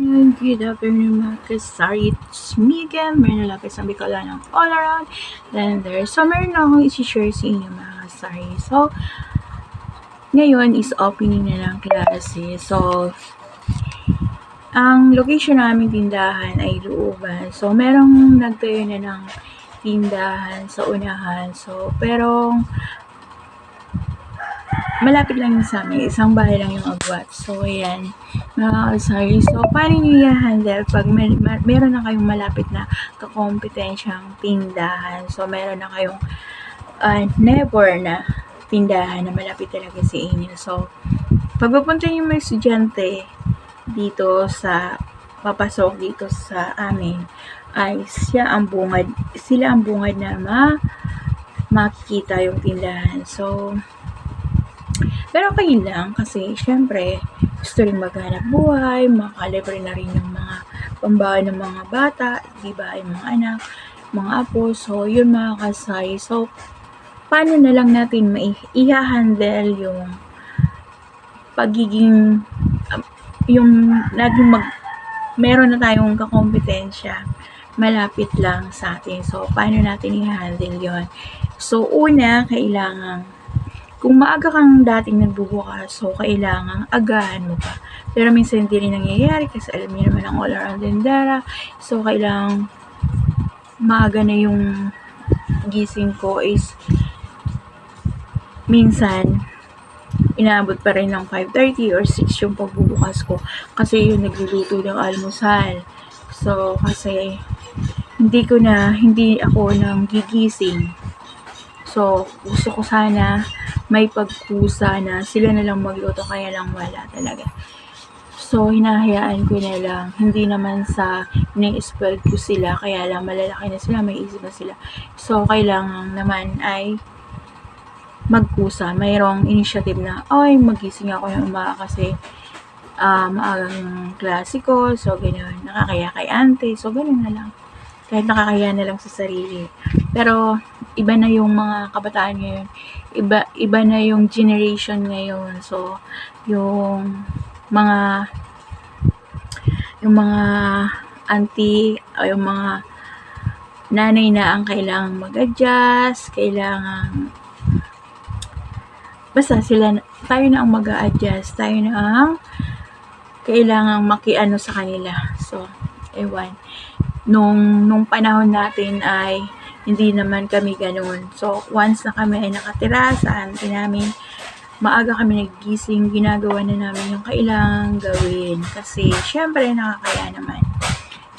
Good afternoon mga kasari. It's me again, Myrna Lopez ang Bicolanang all around. Then there. So meron na akong isi-share sa inyo mga kasari. So, ngayon is opening na ng klase. So, ang location namin tindahan ay looban. So, merong nagtayo na ng tindahan sa unahan. So, pero malapit lang yun sa amin. Isang bahay lang yung agwat. So, ayan. Mga kasari. So, paano nyo i-handle pag mer- mer- meron na kayong malapit na kakompetensyang tindahan? So, meron na kayong uh, never na tindahan na malapit talaga sa inyo. So, pag pupunta yung mga estudyante dito sa papasok dito sa amin ay siya ang bungad sila ang bungad na ma makikita yung tindahan. So, pero okay lang kasi syempre gusto rin maghanap buhay, makalibre na rin ng mga pambahay ng mga bata, di ba, yung mga anak, mga apo. So, yun mga kasay. So, paano na lang natin i-handle yung pagiging um, yung naging mag meron na tayong kakompetensya malapit lang sa atin. So, paano natin i-handle yon So, una, kailangan kung maaga kang dating nagbubukas, so kailangan agahan mo pa. Pero minsan hindi rin nangyayari kasi alam niyo naman ang all around tendera. So, kailangan maaga na yung gising ko is minsan inaabot pa rin ng 5.30 or 6 yung pagbubukas ko kasi yun nagluluto ng almusal. So, kasi hindi ko na, hindi ako nang gigising. So, gusto ko sana may pagkusa na sila na lang magluto kaya lang wala talaga. So, hinahayaan ko na lang. Hindi naman sa ini-spoil ko sila, kaya lang malalaki na sila, may isip na sila. So, kailangan naman ay magkusa. Mayroong initiative na, ay, magising ako ng umaga kasi uh, maagang klasiko. So, gano'n. Nakakaya kay ante. So, gano'n na lang. Kahit nakakaya na lang sa sarili. Pero, iba na yung mga kabataan ngayon. Iba, iba na yung generation ngayon. So, yung mga yung mga auntie o yung mga nanay na ang kailangang mag-adjust, kailangan basta sila tayo na ang mag-a-adjust, tayo na ang kailangang makiano sa kanila. So, ewan. Nung nung panahon natin ay hindi naman kami ganoon. So, once na kami ay nakatira sa auntie namin, maaga kami nagigising, ginagawa na namin yung kailangan gawin. Kasi, syempre, nakakaya naman.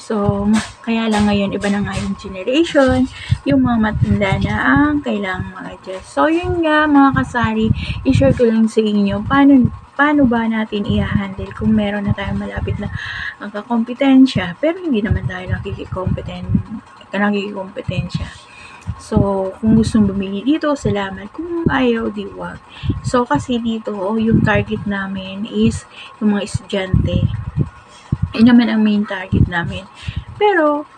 So, kaya lang ngayon, iba na nga yung generation, yung mga matanda na ang kailangan mag-adjust. So, yun nga, mga kasari, i-share ko lang sa inyo, paano, paano ba natin i-handle kung meron na tayong malapit na ang kakompetensya, pero hindi naman tayo nakikikompeten, nakikikompetensya. So, kung gusto bumili dito, salamat. Kung ayaw, di wag. So, kasi dito, oh, yung target namin is yung mga estudyante. Yun naman ang main target namin. Pero,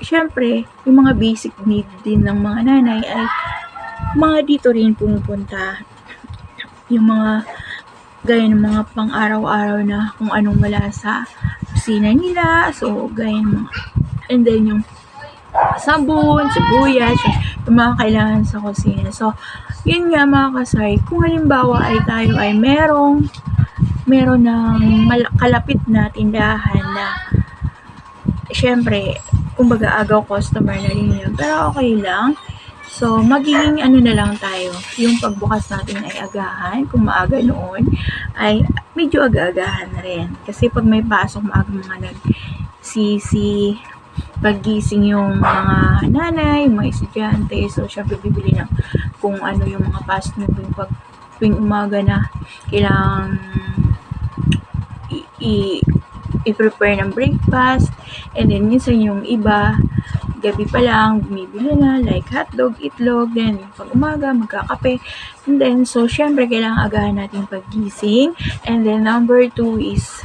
syempre, yung mga basic need din ng mga nanay ay mga dito rin pumupunta. Yung mga gaya ng mga pang araw-araw na kung anong wala sa kusina nila. So, gaya ng mga, and then yung sabon, sibuyas, yung mga kailangan sa kusina. So, yun nga mga kasay, kung halimbawa ay tayo ay merong meron ng kalapit na tindahan na syempre, kumbaga agaw customer na rin yun. Pero okay lang. So, magiging ano na lang tayo, yung pagbukas natin ay agahan, kung maaga noon, ay medyo aga-agahan na rin. Kasi pag may pasok maaga mga nag sisi paggising yung mga nanay, mga estudyante. So, syempre bibili ng kung ano yung mga fast moving pag tuwing umaga na kailangan i- i-prepare ng breakfast. And then, minsan yung iba, gabi pa lang, bumibili na, like hotdog, itlog, then pag umaga, magkakape. And then, so, syempre, kailangan agahan natin paggising. And then, number two is,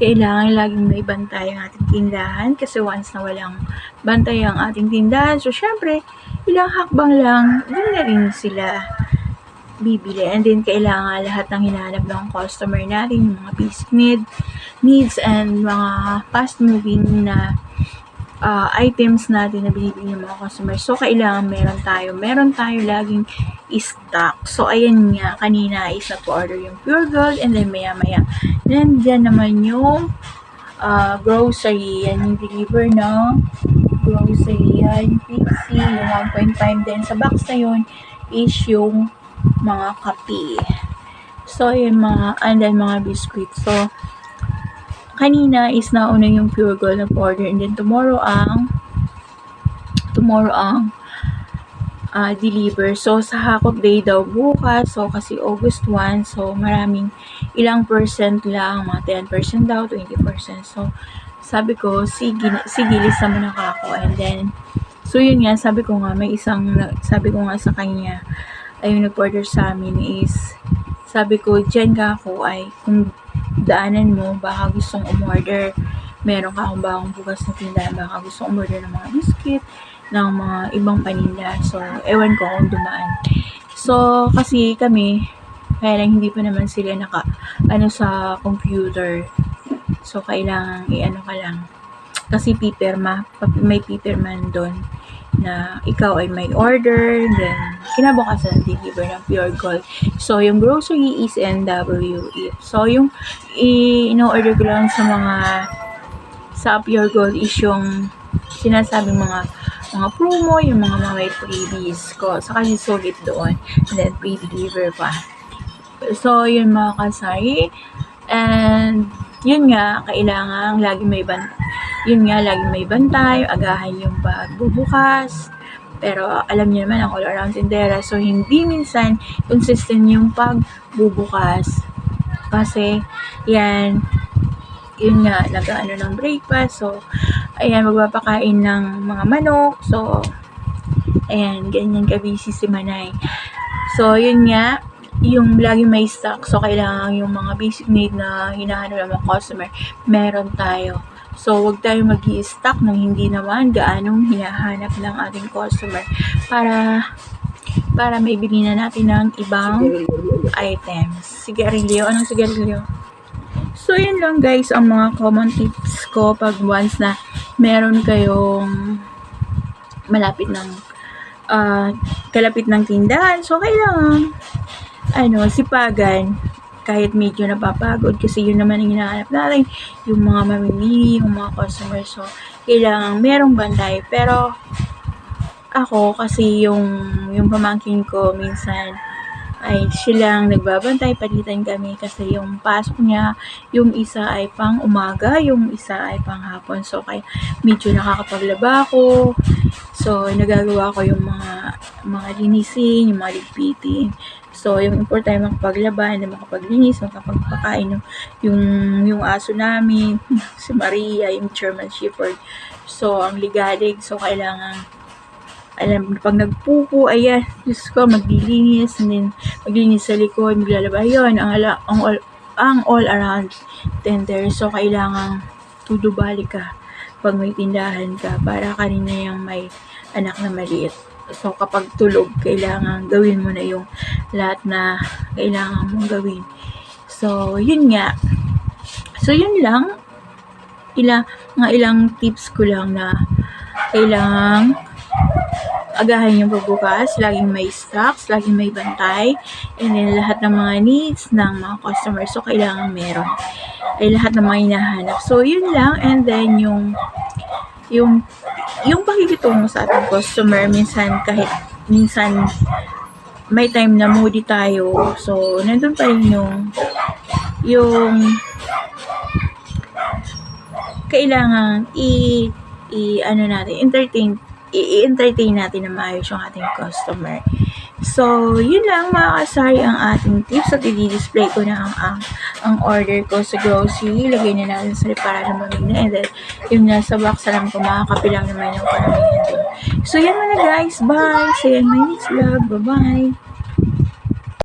kailangan laging may bantay ang ating tindahan kasi once na walang bantay ang ating tindahan, so syempre, ilang hakbang lang, doon na rin sila bibili. And then, kailangan lahat ng hinahanap ng customer natin, yung mga basic need, needs and mga fast-moving na ah, items natin na binibili ng mga customers. So, kailangan meron tayo. Meron tayo laging stock. So, ayan nga, kanina is nag-order yung Pure Gold and then maya-maya. Nandyan naman yung ah, grocery. Yan yung deliver ng grocery. Yan, Pixie, yung 1.5 din. Sa box na yun is yung mga kape. So, yung mga, and then mga biscuit. So, kanina is nauna yung Pure Gold nag-order and then tomorrow ang tomorrow ang ah, deliver. So, sa Hakot Day daw bukas. So, kasi August 1. So, maraming ilang percent lang. Mga 10% daw, 20%. So, sabi ko, sige, sige, lista mo na ka ako. And then, so yun nga, sabi ko nga, may isang, sabi ko nga sa kanya, ayun nag-order sa amin is, sabi ko, dyan ka ako ay, kung daanan mo, baka gustong umorder, meron ka akong bagong bukas na tindahan, baka gustong umorder ng mga biscuit, ng mga ibang paninda. So, ewan ko kung dumaan. So, kasi kami, kaya lang hindi pa naman sila naka, ano sa computer. So, kailangan i-ano ka lang. Kasi pipirma, may pipirman doon na ikaw ay may order, then kinabukasan deliver ng Pure Gold. So, yung grocery is NWE. So, yung i- ino-order ko lang sa mga sa Pure Gold is yung sinasabing mga mga promo, yung mga mga may freebies ko. Saka yung sulit doon. And then, free deliver pa. So, yun mga kasari. And, yun nga, kailangan lagi may ban yun nga, lagi may bantay, agahan yung pagbubukas. Pero, alam niyo naman, ang all-around tindera. So, hindi minsan consistent yung pagbubukas. Kasi, yan, yun nga, nag-ano ng breakfast. So, ayan, magpapakain ng mga manok. So, ayan, ganyan ka-busy si Manay. So, yun nga, yung lagi may stock. So, kailangan yung mga basic need na hinahanap ng mga customer, meron tayo. So, wag tayo mag stock ng hindi naman gaanong hinahanap ng ating customer para para maibili na natin ng ibang items. Sigarilyo. Anong sigarilyo? So, yun lang guys ang mga common tips ko pag once na meron kayong malapit ng ah, kalapit ng tindahan. So, kailangan ano, sipagan kahit medyo napapagod kasi yun naman ang hinahanap natin yung mga mamimili, yung mga customers so kailangan merong bantay pero ako kasi yung yung pamangkin ko minsan ay silang nagbabantay, palitan kami kasi yung pasok niya, yung isa ay pang umaga, yung isa ay pang hapon. So, kaya medyo nakakapaglaba ako. So, nagagawa ko yung mga mga linisin, yung mga ligpitin. So, yung importante makapaglaba, na makapaglinis, makapagpakain yung, yung, yung aso namin, si Maria, yung German Shepherd. So, ang ligalig. So, kailangan alam, pag nagpupo, ayan, Diyos ko, maglilinis, and then, maglinis sa likod, maglalaba, yun, ang, ala, ang, all, ang all around tender. So, kailangan tudubali ka pag may tindahan ka para kanina yung may anak na maliit. So, kapag tulog, kailangan gawin mo na yung lahat na kailangan mong gawin. So, yun nga. So, yun lang. Ilang, mga ilang tips ko lang na kailangan agahan yung pagbukas, laging may stocks, laging may bantay, and then lahat ng mga needs ng mga customers, so kailangan meron. Ay lahat ng mga hinahanap. So, yun lang, and then yung yung yung pakikitungo sa ating customer, minsan kahit minsan may time na moody tayo, so nandun pa rin yung yung kailangan i i ano natin, entertain i-entertain natin na maayos yung ating customer. So, yun lang mga kasari ang ating tips at i-display ko na ang, ang, ang order ko sa grocery. Lagay na natin sa para na mamina. And then, yung nasa box, alam ko makakapilang naman yung karamihan doon. So, yan muna guys. Bye! See you in my next vlog. Bye-bye!